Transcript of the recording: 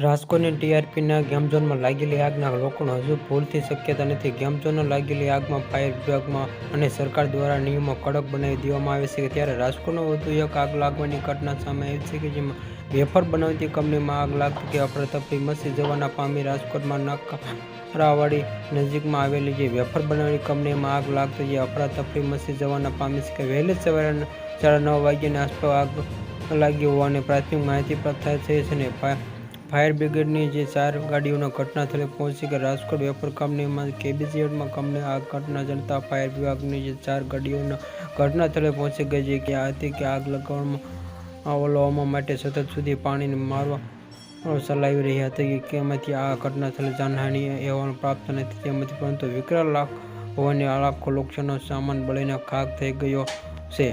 રાજકોટની ટીઆરપીના ગેમઝોનમાં લાગેલી આગના લોકોનો હજુ ભૂલથી શક્યતા નથી. ગેમ લાગેલી આગમાં ફાયર વિભાગમાં અને સરકાર દ્વારા નિયમો કડક બનાવી દેવામાં આવે છે ત્યારે રાજકોટમાં વધુ એક આગ લાગવાની ઘટના સામે આવી છે કે જેમાં વેફર બનાવતી કંપનીમાં આગ લાગતી અફરાતફરી મસી જવાના પામી રાજકોટમાં નકરાવાડી નજીકમાં આવેલી જે વેફર બનાવવાની કંપનીમાં આગ લાગતી જે અફરાતફરી મસી જવાના પામી છે કે વહેલી સવારે સાડા નવ વાગ્યાની આસપાસ આગ લાગી હોવાની પ્રાથમિક માહિતી પ્રાપ્ત થાય છે અને ફાયર બ્રિગેડની જે ચાર ગાડીઓનો ઘટના પહોંચી કે રાજકોટ વેપાર કંપનીમાં કેબીસીએડમાં કંપની આ ઘટના જનતા ફાયર વિભાગની જે ચાર ગાડીઓના ઘટના સ્થળે પહોંચી ગઈ છે કે આ હતી કે આગ લગાવવામાં ઓલવવા માટે સતત સુધી પાણીને મારવા ચલાવી રહ્યા હતી. કે કેમાંથી આ ઘટના સ્થળે જાનહાનિ અહેવાલ પ્રાપ્ત નથી તેમાંથી પરંતુ વિકરાળ લાખ હોવાની લાખો લોકોનો સામાન બળીને ખાક થઈ ગયો છે.